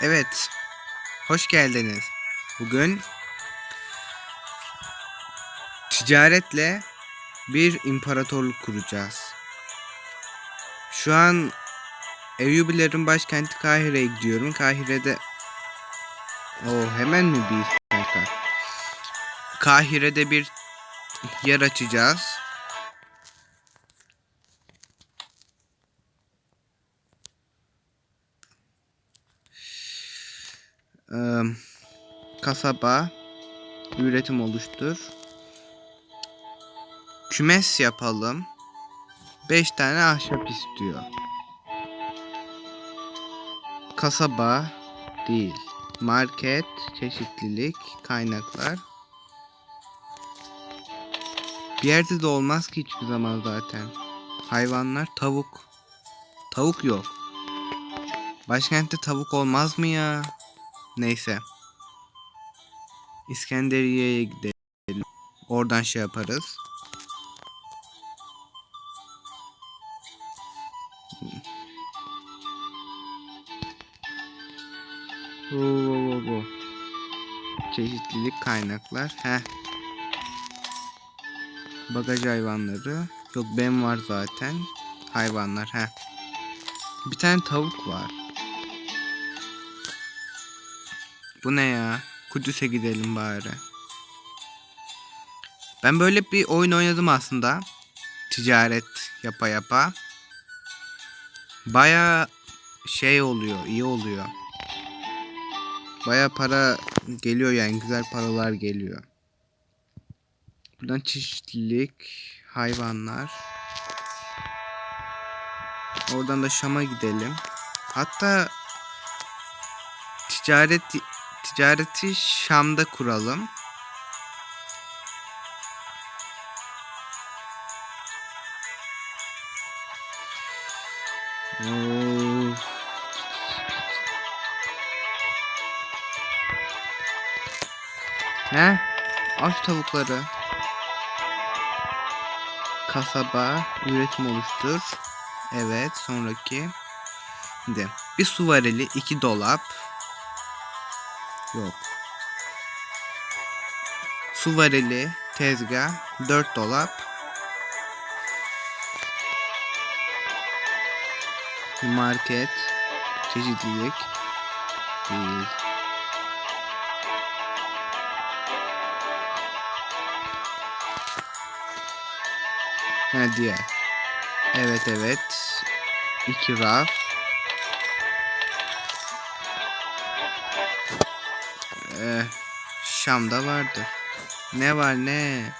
Evet. Hoş geldiniz. Bugün ticaretle bir imparatorluk kuracağız. Şu an Eyyubilerin başkenti Kahire'ye gidiyorum. Kahire'de o hemen mi bir dakika? Kahire'de bir yer açacağız. Kasaba üretim oluştur. Kümes yapalım. 5 tane ahşap istiyor. Kasaba değil. Market, çeşitlilik, kaynaklar. Bir yerde de olmaz ki hiçbir zaman zaten. Hayvanlar, tavuk. Tavuk yok. Başkentte tavuk olmaz mı ya? Neyse. İskenderiye'ye gidelim. Oradan şey yaparız. Oo, oo, oo. Çeşitlilik kaynaklar. Heh. Bagaj hayvanları. Yok benim var zaten. Hayvanlar. Heh. Bir tane tavuk var. Bu ne ya? Kudüs'e gidelim bari. Ben böyle bir oyun oynadım aslında. Ticaret yapa yapa. Baya şey oluyor, iyi oluyor. Baya para geliyor yani güzel paralar geliyor. Buradan çeşitlilik, hayvanlar. Oradan da Şam'a gidelim. Hatta ticaret ticareti Şam'da kuralım. Oo. Ne? Aç tavukları. Kasaba, üretim oluştur. Evet, sonraki. Şimdi bir su varili, iki dolap. Yok. Su varili, tezgah, dört dolap. Market, çeşitlilik. Bir. Ha diğer. Evet evet. İki raf. Ee, Şam'da vardır. Ne var ne?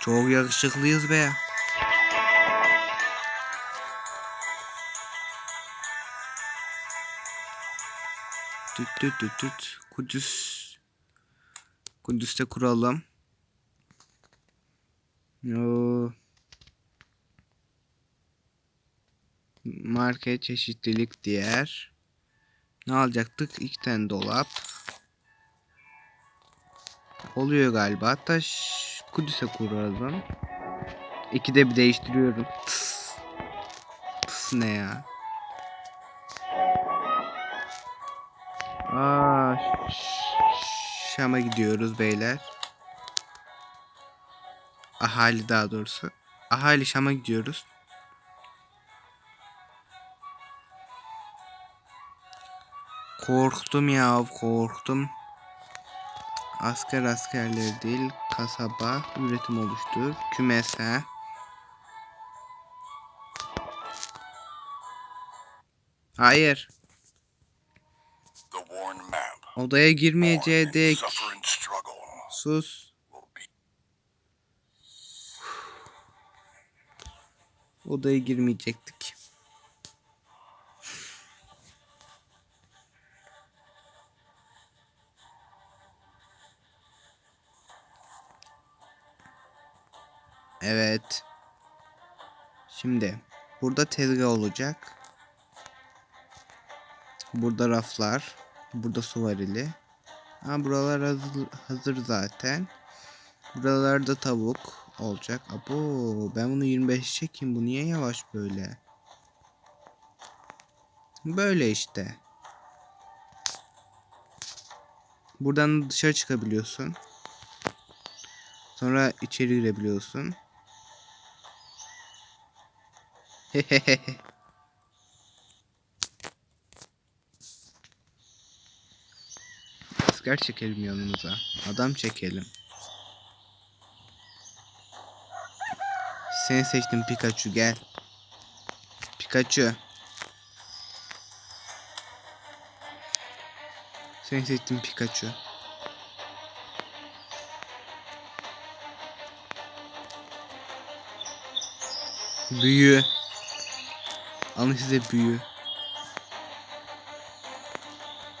Çok yakışıklıyız be. Tüt tüt tüt tüt. Kudüs. Kudüs'te kuralım. Yo. Market çeşitlilik diğer. Ne alacaktık? İki tane dolap. Oluyor galiba. Hatta Kudüs'e kuralım. İkide bir değiştiriyorum. Tıs. Tıs ne ya? Aa, Şam'a gidiyoruz beyler. Ahali daha doğrusu. Ahali Şam'a gidiyoruz. Korktum ya korktum. Asker askerleri değil kasaba üretim oluştur. Kümes he. Hayır. Odaya in dek. Sus. Odaya girmeyecektik. Evet. Şimdi burada tezgah olacak. Burada raflar. Burada su varili. Ha buralar hazır, hazır zaten. Buralarda tavuk olacak. Abo ben bunu 25 çekeyim. Bu niye yavaş böyle? Böyle işte. Buradan dışarı çıkabiliyorsun. Sonra içeri girebiliyorsun. Asker çekelim yanımıza. Adam çekelim. Seni seçtim Pikachu gel. Pikachu. Seni seçtim Pikachu. Büyü. Alın size büyü.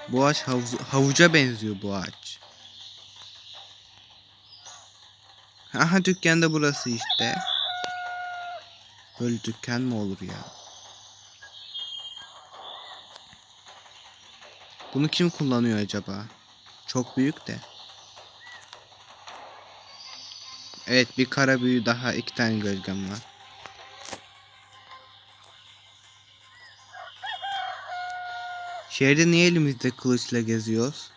Bu ağaç havuz, havuca benziyor bu ağaç. Aha dükkan da burası işte. Böyle dükkan mı olur ya? Bunu kim kullanıyor acaba? Çok büyük de. Evet bir kara büyü daha iki tane gölgem var. Şehirde niye elimizde kılıçla geziyoruz?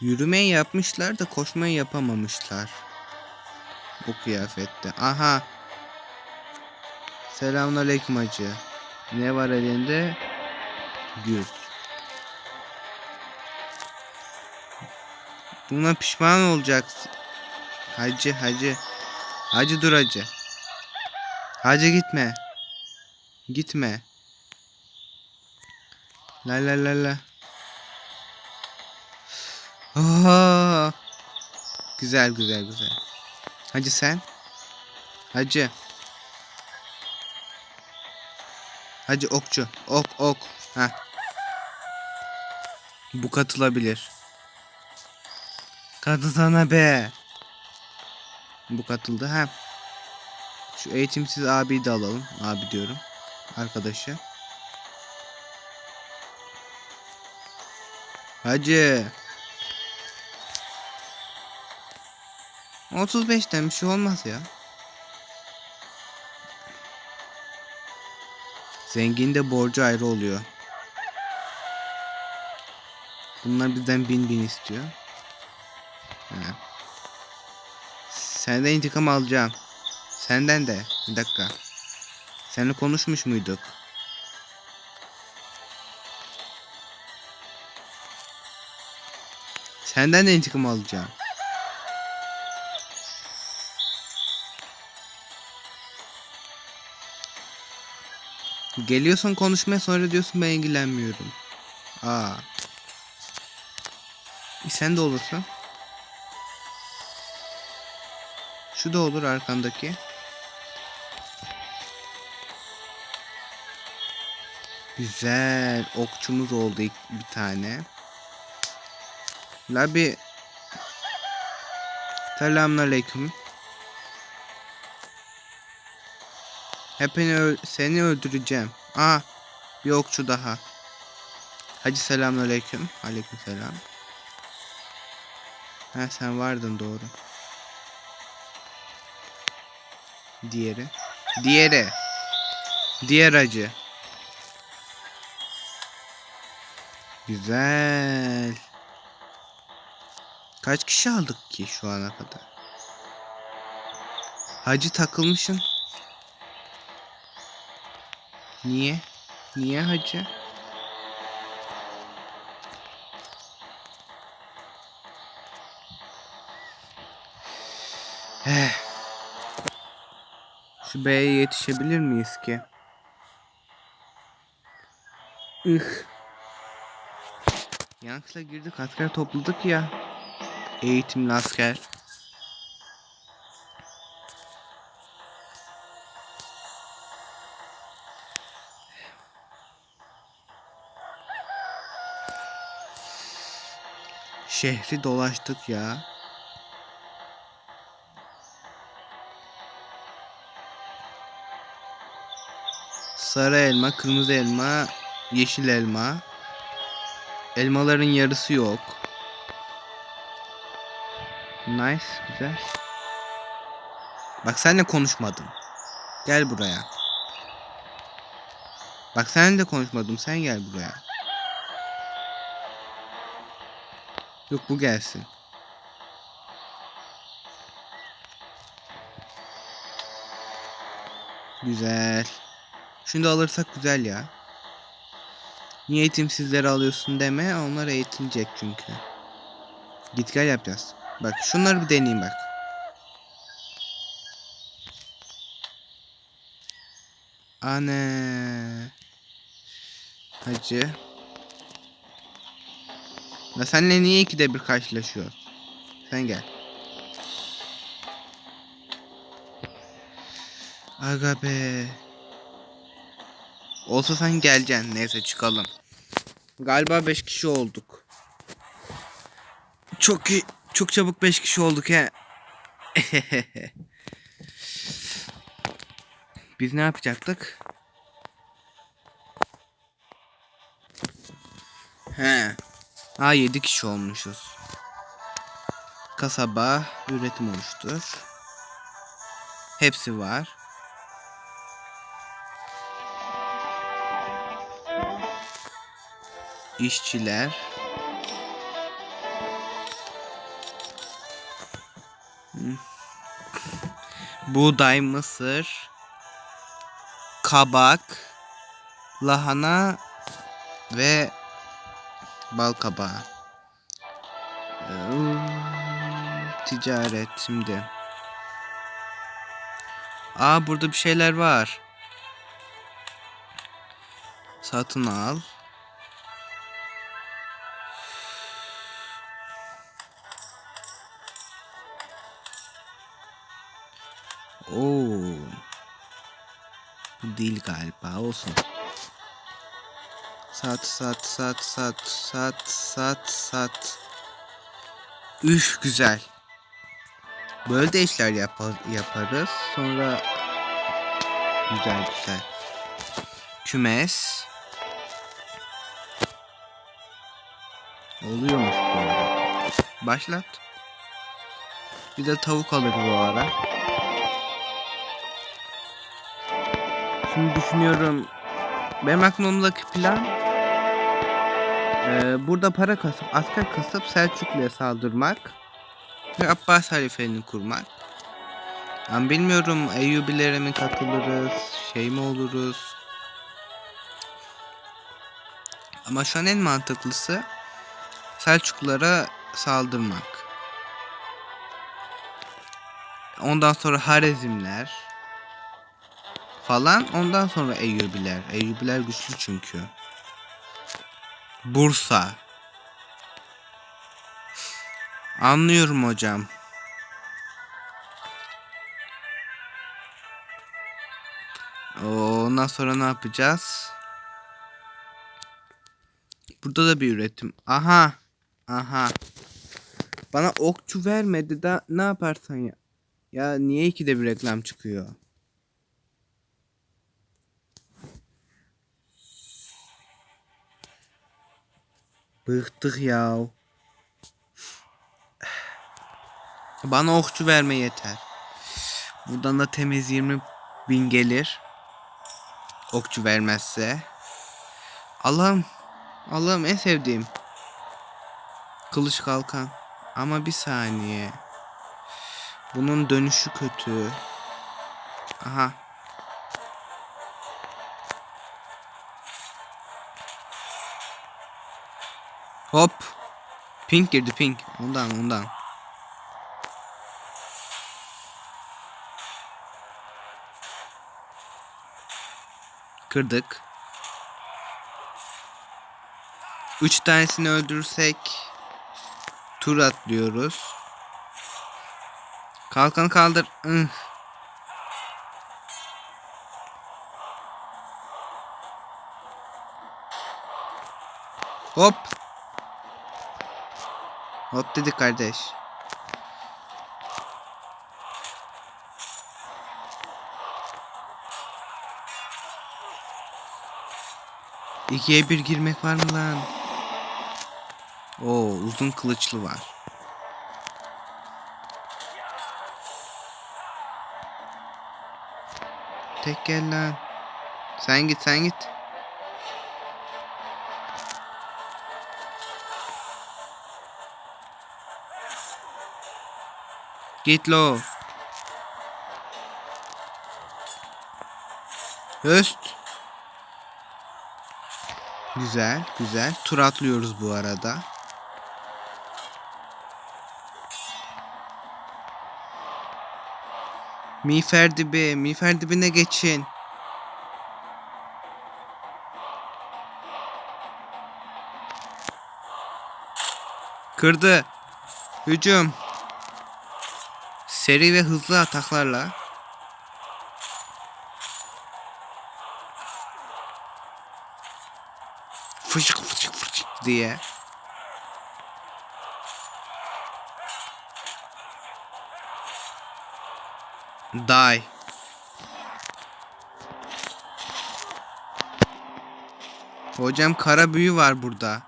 Yürümeyi yapmışlar da koşmayı yapamamışlar. Bu kıyafette. Aha. Selamünaleyküm hacı. Ne var elinde? Gül. Buna pişman olacaksın. Hacı hacı. Hacı dur hacı. Hacı gitme. Gitme. La la la la. Aa! Güzel güzel güzel. Hacı sen? Hacı. Hacı okçu. Ok ok. Ha. Bu katılabilir. Katılsana be. Bu katıldı ha. Şu eğitimsiz abiyi de alalım. Abi diyorum. Arkadaşı. Hacı. 35'ten bir şey olmaz ya. Zengin de borcu ayrı oluyor. Bunlar bizden bin bin istiyor. Ha. Senden intikam alacağım. Senden de. Bir dakika. Seninle konuşmuş muyduk? Senden de intikam alacağım. Geliyorsun konuşmaya sonra diyorsun ben ilgilenmiyorum. Aa. E sen de olursun. Şu da olur arkandaki. Güzel. Okçumuz oldu ilk- bir tane. Labi. Selamünaleyküm. Hepini öl seni öldüreceğim. Aa, bir okçu daha. Hacı selamünaleyküm. Aleykümselam. Ha sen vardın doğru. Diğeri. Diğeri. Diğer acı. Güzel. Kaç kişi aldık ki şu ana kadar? Hacı takılmışsın. Niye? Niye hacı? Eh. Şu B'ye yetişebilir miyiz ki? Ih. Yanks'la girdik asker topladık ya. Eğitimli asker. Şehri dolaştık ya. Sarı elma, kırmızı elma, yeşil elma. Elmaların yarısı yok. Nice, güzel. Bak senle konuşmadım. Gel buraya. Bak sen de konuşmadım. Sen gel buraya. Yok bu gelsin. Güzel. Şunu da alırsak güzel ya. Niye eğitimsizleri alıyorsun deme. Onlar eğitilecek çünkü. Git gel yapacağız. Bak şunları bir deneyeyim bak. Anne. Hacı. La senle niye ikide bir karşılaşıyor? Sen gel. Aga be. Olsa sen geleceksin. Neyse çıkalım. Galiba 5 kişi olduk. Çok iyi. Çok çabuk 5 kişi olduk he. Biz ne yapacaktık? He. Aa 7 kişi olmuşuz. Kasaba üretim oluştur. Hepsi var. İşçiler. Buğday, mısır, kabak, lahana ve bal kabağı. Ticaret şimdi. Aa burada bir şeyler var. Satın al. Bu değil galiba olsun. Sat sat sat sat sat sat sat. Üf güzel. Böyle de işler yapar, yaparız. Sonra güzel güzel. Kümes. Oluyormuş böyle. Başlat. Bir de tavuk alırız o ara. Şimdi düşünüyorum. Benim aklımdaki plan eee, burada para kasıp asker kasıp Selçuklu'ya saldırmak ve Abbas halifeliğini kurmak. Ben bilmiyorum Eyyubilere mi katılırız, şey mi oluruz. Ama şu an en mantıklısı Selçuklulara saldırmak. Ondan sonra Harezmler falan. Ondan sonra Eyyubiler. Eyyubiler güçlü çünkü. Bursa. Anlıyorum hocam. Ondan sonra ne yapacağız? Burada da bir üretim. Aha. Aha. Bana okçu vermedi da ne yaparsan ya. Ya niye ikide bir reklam çıkıyor? Bıktık ya. Bana okçu verme yeter. Buradan da temiz 20 bin gelir. Okçu vermezse. Allah'ım. Allah'ım en sevdiğim. Kılıç kalkan. Ama bir saniye. Bunun dönüşü kötü. Aha. Hop. Pink girdi pink. Ondan ondan. Kırdık. Üç tanesini öldürürsek tur atlıyoruz. Kalkan kaldır. Ih. Hop. Hop dedik kardeş. İkiye bir girmek var mı lan? Oo uzun kılıçlı var. tek gel lan. Sen git sen git. Git lo. Höst. Güzel, güzel. Tur atlıyoruz bu arada. Miğfer dibi, miğfer dibine geçin. Kırdı. Hücum. Seri ve hızlı ataklarla. Fışık fışık fışık diye. Die. Hocam kara büyü var burada.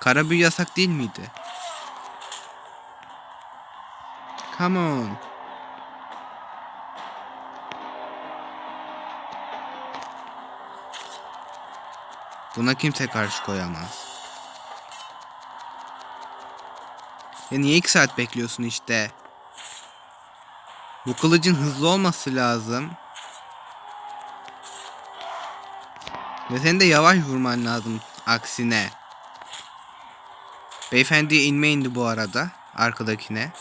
Kara büyü yasak değil miydi? Come on. Buna kimse karşı koyamaz. Ya niye iki saat bekliyorsun işte? Bu kılıcın hızlı olması lazım. Ve senin de yavaş vurman lazım aksine. Beyefendiye inme indi bu arada. Arkadakine.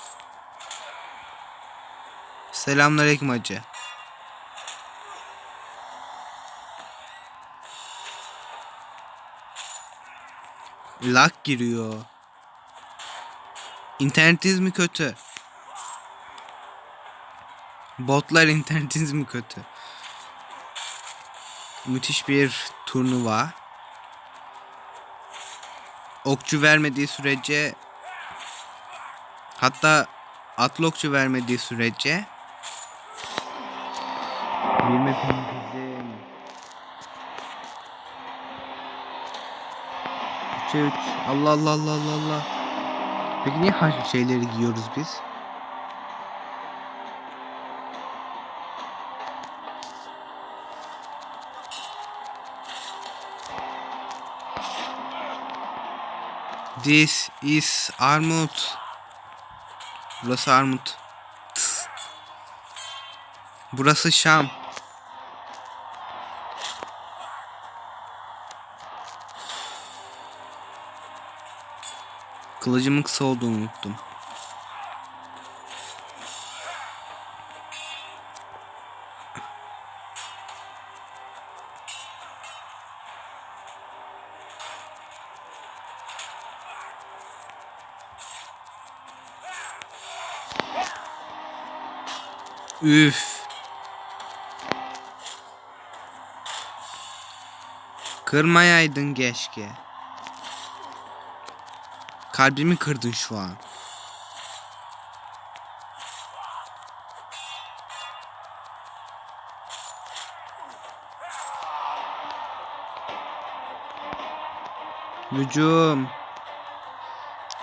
Selamünaleyküm hacı. Lag giriyor. İnternetiniz mi kötü? Botlar internetiniz mi kötü? Müthiş bir turnuva. Okçu vermediği sürece hatta atlı okçu vermediği sürece bir map'in bizim 3'e 3 Allah Allah Allah Allah Allah Peki niye haşlı şeyleri giyiyoruz biz? This is Armut. Burası Armut. Burası Şam. Kılıcımın kısa olduğunu unuttum. Üf. Kırmayaydın keşke. Kalbimi kırdın şu an. Hücum.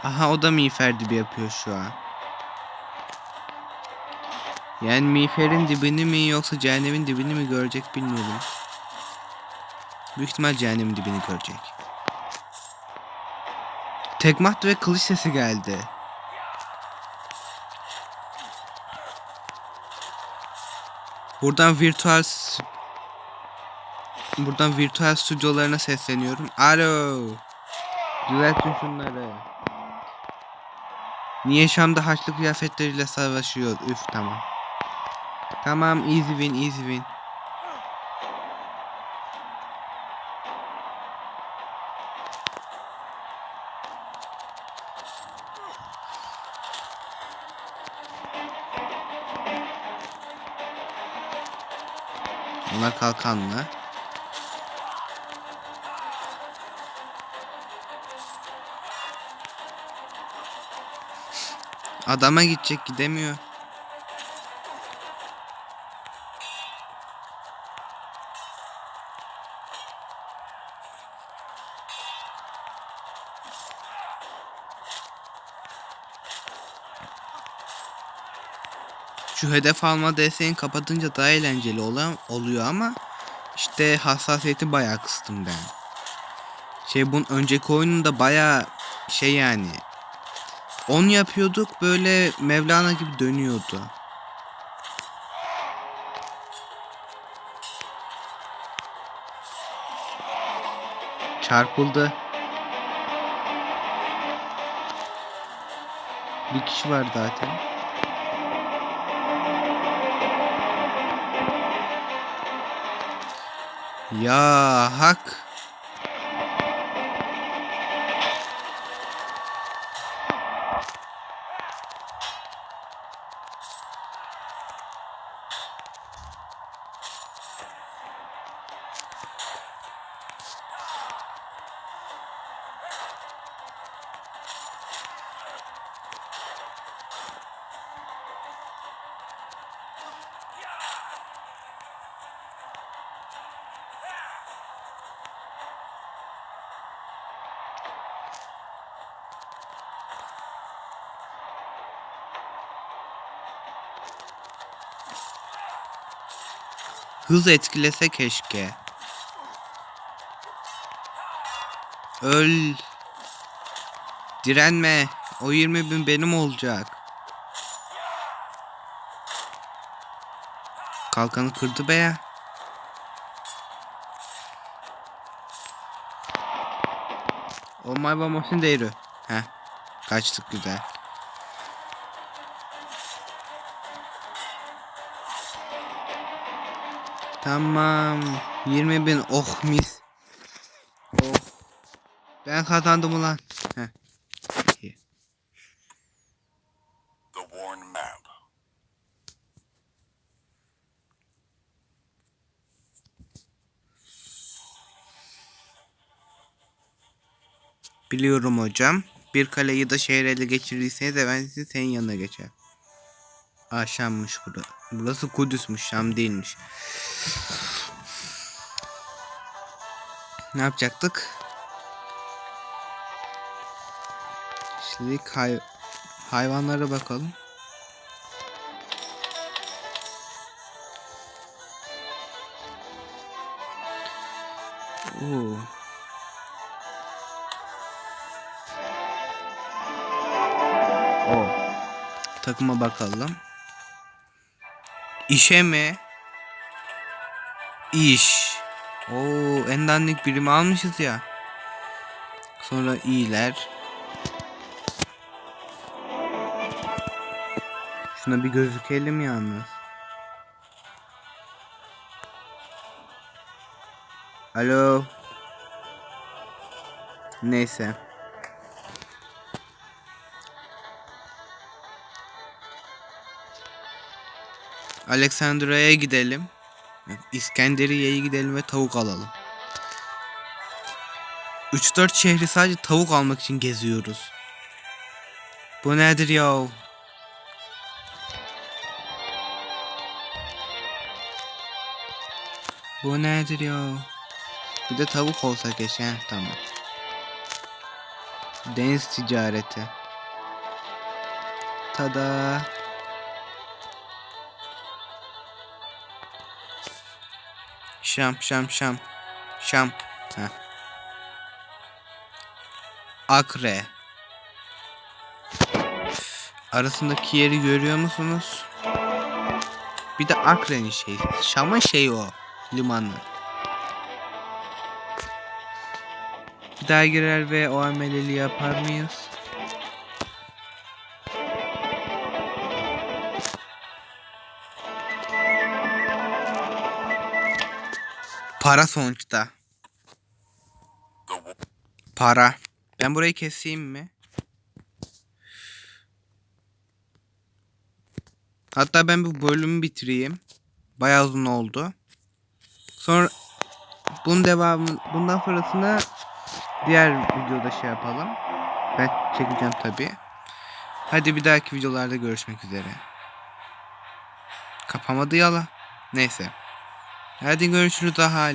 Aha o da miğfer dibi yapıyor şu an. Yani miğferin dibini mi yoksa cehennemin dibini mi görecek bilmiyorum. Büyük ihtimal cehennemin dibini görecek. Tekme ve kılıç sesi geldi. Buradan virtual Buradan virtual stüdyolarına sesleniyorum. Alo. Düzeltin şunları. Niye Şam'da haçlı kıyafetleriyle savaşıyor? Üf tamam. Tamam easy win easy win. Onlar kalkanlı. Adama gidecek gidemiyor. Şu hedef alma desteğini kapatınca daha eğlenceli olan oluyor ama işte hassasiyeti bayağı kıstım ben. Şey bunun önceki oyununda bayağı şey yani 10 yapıyorduk böyle Mevlana gibi dönüyordu. Çarpıldı. Bir kişi var zaten. Ya hak. Hız etkilese keşke. Öl. Direnme. O 20 bin benim olacak. Kalkanı kırdı be ya. O my babamın değeri. Heh. Kaçtık güzel. Tamam. 20 bin. Oh mis. Oh. Ben kazandım ulan. Heh. İyi. Biliyorum hocam. Bir kaleyi da şehir ele geçirdiyseniz de ben sizi senin yanına geçer. Aa Şam'mış burası. Burası Kudüs'müş Şam değilmiş. Ne yapacaktık? Şimdi hay hayvanlara bakalım. Oo. O. Takıma bakalım. İşe mi? İş. Oo, en dandik birimi almışız ya. Sonra iyiler. Şuna bir gözükelim yalnız. Alo. Neyse. Aleksandria'ya gidelim. İskenderiye'ye gidelim ve tavuk alalım. 3-4 şehri sadece tavuk almak için geziyoruz. Bu nedir ya? Bu nedir ya? Bir de tavuk olsa keşke. Tamam. Deniz ticareti. Tada. Şam şam şam. Şam. Heh. Akre. Arasındaki yeri görüyor musunuz? Bir de Akre'nin şeyi. Şam'ın şeyi o. Limanı. Bir daha girer ve o ameleli yapar mıyız? Para sonuçta. Para. Ben burayı keseyim mi? Hatta ben bu bölümü bitireyim. Bayağı uzun oldu. Sonra bunun devamı bundan sonrasını diğer videoda şey yapalım. Ben çekeceğim tabi. Hadi bir dahaki videolarda görüşmek üzere. Kapamadı yala. Neyse. Hadi görüşürüz daha hala.